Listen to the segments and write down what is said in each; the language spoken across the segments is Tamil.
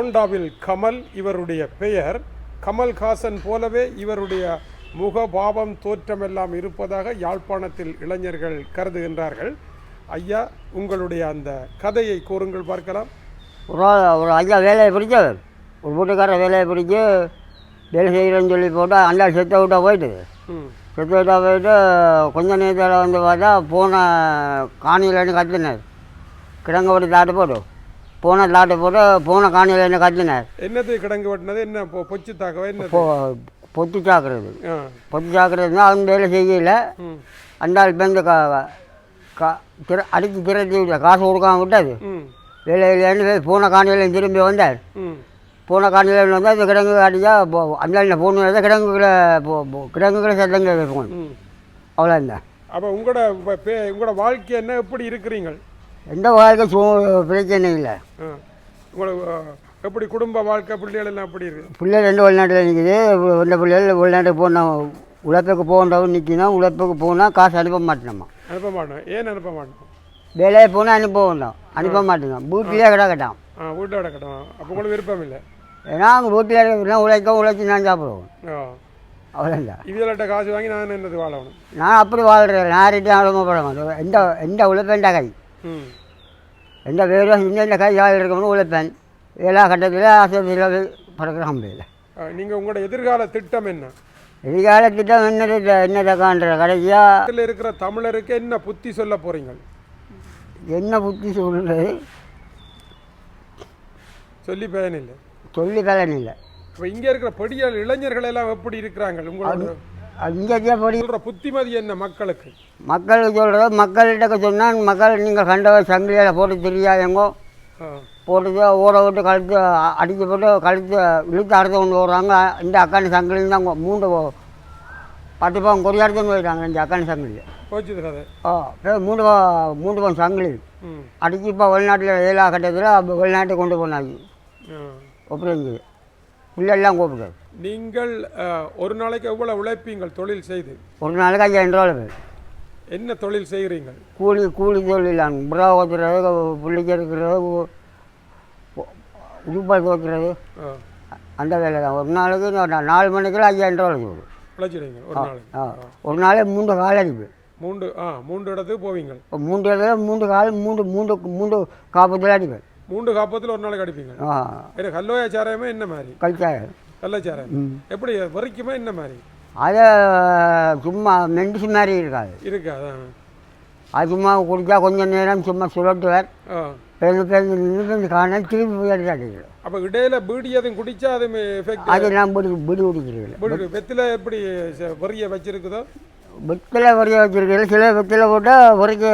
ஹோண்டாவில் கமல் இவருடைய பெயர் கமல்ஹாசன் போலவே இவருடைய முகபாவம் தோற்றமெல்லாம் இருப்பதாக யாழ்ப்பாணத்தில் இளைஞர்கள் கருதுகின்றார்கள். ஐயா உங்களுடைய அந்த கதையை கூறுங்கள் பார்க்கலாம். ஒரு ஒரு ஐயா வேலையை பிடிச்சவர் ஒரு வீட்டுக்காரர் வேலையை பிடிச்சி வேலை செய்கிறேன்னு சொல்லி போட்டால் அந்த செத்த விட்டா போயிட்டு. ம். செத்த விட்டா போயிட்டு கொஞ்ச நேரத்தில் வந்து பார்த்தா போன காணியிலன்னு கத்தினார் கிடங்க போட்டு தாட்டு போட்டு. போன தாட்டு போட்டு போன காணியிலன்னு கத்தினார் என்னது கிடங்கு வெட்டினது? என்ன பொச்சு தாக்கவா? என்னது? பொ பொத்து சாக்குறது பொத்து சாக்குறதுனா அவங்க வேலை செய்யல. அந்த ஆள் பேருந்து கா கா திர அடித்து திரட்டி காசு கொடுக்காம விட்டாது. வேலை இல்லைன்னு போன காணியிலையும் திரும்பி வந்தார். போன காலையில் வந்தால் இந்த கிடங்கு அடிச்சா அந்த ஃபோன் தான் கிடங்குக்குள்ள போ- போ- கிடங்குக்குள்ள சத்தங்க வைப்போம் ம். அவ்வளோ தான் அப்போ உங்களோட உங்களோட வாழ்க்கை என்ன? எப்படி இருக்கிறீங்கள்? எந்த வாழ்க்கை சூ பிரச்சனை இல்லை. அஹ், எப்படி குடும்ப வாழ்க்கை பிள்ளைகள் எல்லாம் எப்படி இருக்கு? பிள்ளை ரெண்டு வெளிநாட்டில் நிற்கிது இந்த பிள்ளைகள் வெளிநாட்டுக்கு போனோம் உழைப்புக்கு போகண்டவன் நிற்கணும் உழைப்புக்கு போனால் காசு அனுப்ப மாட்டேனம்மா. அனுப்ப மாட்டோம். ஏன் அனுப்ப மாட்டோம்? வேலையை போனால் அனுப்ப வேண்டாம். அனுப்ப மாட்டேங்க வீட்டிலே கிடக்கட்டான் ஆ. வீட்டில் கிடக்கட்டும். அப்போ உங்களுக்கு விருப்பம் இல்லை? ஏன்னா அங்கே வீட்டில் இருக்கிற உழைக்க உழைச்சி நான் சாப்பிடுவோம் அவ்வளோதான் இவியல்கிட்ட காசு வாங்கி நான் என்னது வாழணும்? நான் அப்படி வாழ்கிறேன் நான் ரெண்டு அனுபவப்பட மாட்டேன். எந்த எந்த உழைப்பேன்டா கை எந்த வேறு இந்த கை ஆள் இருக்கணும் உழைப்பேன். எல்லா கட்டத்தில் ஆசிரியர்கள் பறக்கிற முடியல நீங்கள் உங்களோட எதிர்கால திட்டம் என்ன? எதிர்கால திட்டம் என்னது என்ன காண்ற கடைசியாக இதில் இருக்கிற தமிழருக்கு என்ன புத்தி சொல்ல போறீங்க? என்ன புத்தி சொல்கிறது சொல்லி பயன் இல்லை சொல்லி கலன் இல்லை இப்போ இங்கே இருக்கிற பெரிய இளைஞர்கள் எல்லாம் எப்படி இருக்கிறாங்க? உங்களோட இங்கே படி? புத்திமதி என்ன மக்களுக்கு? மக்களுக்கு சொல்கிறது மக்கள்கிட்ட சொன்னால் மக்கள் நீங்கள் கண்டவர் சங்கிலியில் போட்டு தெரியாதவங்க ஆ. போட்டு ஓட விட்டு கழுத்து அ- அடிச்சு போட்டு கழுத்து இழுத்து அறுத்து கொண்டு போடுறாங்க இந்த அக்கானி சங்கிலின்னு தான் கொ- பத்து பவன் கொடியாடுத்துன்னு போயிட்டாங்க இந்த அக்கானி சங்கிலி ஓ அப்புறம் மூன்று ப- மூன்று பவன் சங்கிலி. அடிச்சு இப்போ வெளிநாட்டில் ஏழா கட்டத்தில் வெளிநாட்டுக்கு கொண்டு போனாங்க ஆ. அப்படிங்க பிள்ளைலாம் கூப்பிட்டாரு நீங்கள் ஒரு நாளைக்கு எவ்வளோ உழைப்பீங்கள் தொழில் செய்து? ஒரு நாளைக்கு ஐயாயிரம் ரூபா பேர் என்ன தொழில் செய்கிறீங்கள்? கூலி கூலி தொழிலாங்க புறா ஓத்துறது பிள்ளைக்கு இருக்கிறது உடுப்பால் துவைக்கிறது. ஆ. அந்த வேலை தான் ஒரு நாளைக்கு நான் நாலு மணிக்கெல்லாம் ஐயாயிரம் ரூபா வரும். உழைச்சிடுங்க ஒரு நாளைக்கு? ஆ. ஒரு நாளைக்கு மூன்று கால் அடிப்பு. மூன்று ஆ மூன்று இடத்துக்கு போவீங்க மூன்று இடத்துல மூன்று கால் மூன்று மூன்று மூன்று காப்பத்தில் அடிப்பேன். மூன்று காப்பத்தில் ஒரு நாளைக்கு அடிப்பீங்க. ஆ. கல்லோயா சாராயமே என்ன மாதிரி? கள்ளச்சாராயம் ம். எப்படி வரைக்குமா என்ன மாதிரி? அதை சும்மா மெண்டிஸ் மாதிரி இருக்காது. இருக்கா அதான் அது சும்மா குடித்தா கொஞ்சம் நேரம் சும்மா சுழட்டுவார் பேருந்து பேருந்து நின்று காண திருப்பி போய் அடிச்சு அடிக்கிறோம் அப்போ இடையில பீடி எதுவும் குடிச்சா அது அது நான் பிடி பிடி குடிக்கிறதில்ல வெத்தில எப்படி வரிய வச்சிருக்குதோ? வெத்தில வரிய வச்சிருக்கீங்க சில வெத்தில போட்டால் வரிக்க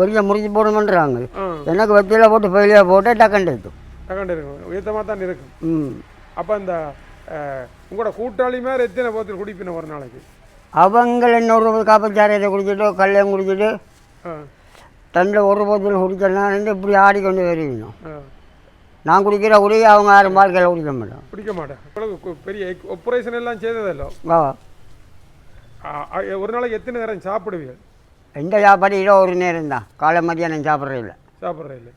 வரிய முறிஞ்சு போடணுன்றாங்க எனக்கு வெத்தில போட்டு ஃபெயிலியாக போட்டு டக்கண்டு எடுத்தும் தகண்டு இருக்கும் உயர்த்தமாக தான் இருக்கும். ம். அப்போ அந்த உங்களோட கூட்டாளி மேலே எத்தனை போத்தில் குடிப்பின ஒரு நாளைக்கு? அவங்க இன்னொரு காப்பச்சாரியத்தை குடிச்சிட்டு கல்லையும் குடிச்சிட்டு ஆ. தண்டில் ஒரு போத்தில் குடிச்சேன்னா இப்படி ஆடிக்கொண்டு வருவீங்க. ஆ. நான் குடிக்கிற குடி அவங்க யாரும் வாழ்க்கையில் குடிக்க மாட்டோம் பிடிக்க மாட்டேன் பெரிய ஆப்ரேஷன் எல்லாம் ஆ, ஆ, ஒரு நாளைக்கு எத்தனை நேரம் சாப்பிடுவீங்க எந்த சாப்பாடு இதோ ஒரு நேரம் தான். காலை மதியானம் சாப்பிட்றது இல்லை. சாப்பிட்றது இல்லை.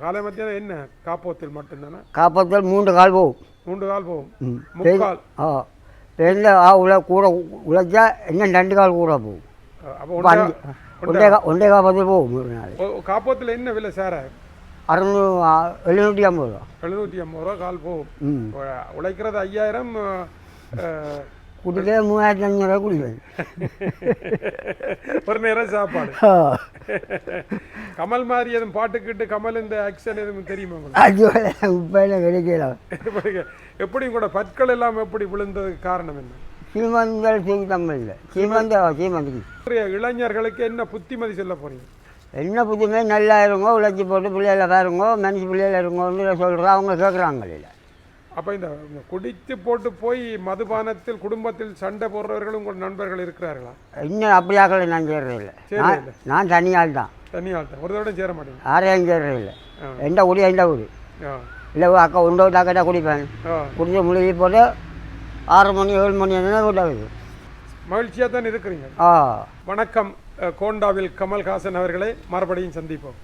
காலை மத்தியானம் என்ன? காப்போத்தில் மட்டும்தானே? காப்பத்தில் மூன்று கால் போகும். மூன்று கால் போகும் முக்கால். ஆ. பேருந்து ஆ உள்ள கூட உழைச்சா இன்னும் ரெண்டு கால் கூட போகும். ஒன்றே கா ஒன்றே காப்பத்தில் போகும் ஒரு நாள். காப்போத்தில் என்ன விலை சார? அறுநூறு எழுநூற்றி ஐம்பது ரூபா. எழுநூற்றி ஐம்பது ரூபா கால் போகும். உழைக்கிறது ஐயாயிரம் குடிக்க மூவாயிரத்தி ஐநூறுரூவா குடிப்பேன். ஒரு நேரம் சாப்பாடு. கமல் மாதிரி எதுவும் பாட்டுக்கிட்டு கமல் இந்த ஆக்ஷன் எதுவும் தெரியுமா அது உப்பையில் கிடைக்கல எப்படி- உங்களோட பற்கள் எல்லாம் எப்படி விழுந்ததுக்கு காரணம் என்ன? சீமந்தல் சீமந்தம் இல்லை சீமந்த இன்றைய இளைஞர்களுக்கு என்ன புத்திமதி சொல்ல போறீங்க? என்ன புதுமே நல்லா இருங்கோ உழைச்சி போட்டு பிள்ளைகள பாருங்கோ மனுஷ பிள்ளைகள இருங்கோன்னு சொல்கிறோம் அவங்க கேட்குறாங்க இல்லை அப்ப இந்த குடித்து போட்டு போய் மதுபானத்தில் குடும்பத்தில் சண்டை போடுறவர்கள் உங்கள் நண்பர்கள் இருக்கிறார்களா? இன்னும் அப்படியாக்களை நான் சேர்றது இல்லை சரி நான் தனியாள் தான் தனியாள் தான் ஒரு தடவை சேர மாட்டேங்க யாரையும் சேர்றது இல்லை ஆ. எந்த குடி எந்த குடி இல்லை அக்கா உண்டோ தாக்கட்டா குடிப்பேன். ஆ. குடிச்சு முழுகி போட்டு ஆறு மணி ஏழு மணி என்ன விட்டாது மகிழ்ச்சியாக தான் இருக்கிறீங்க. ஆ. வணக்கம் கோண்டாவில் கமல்ஹாசன் அவர்களே மறுபடியும் சந்திப்போம்.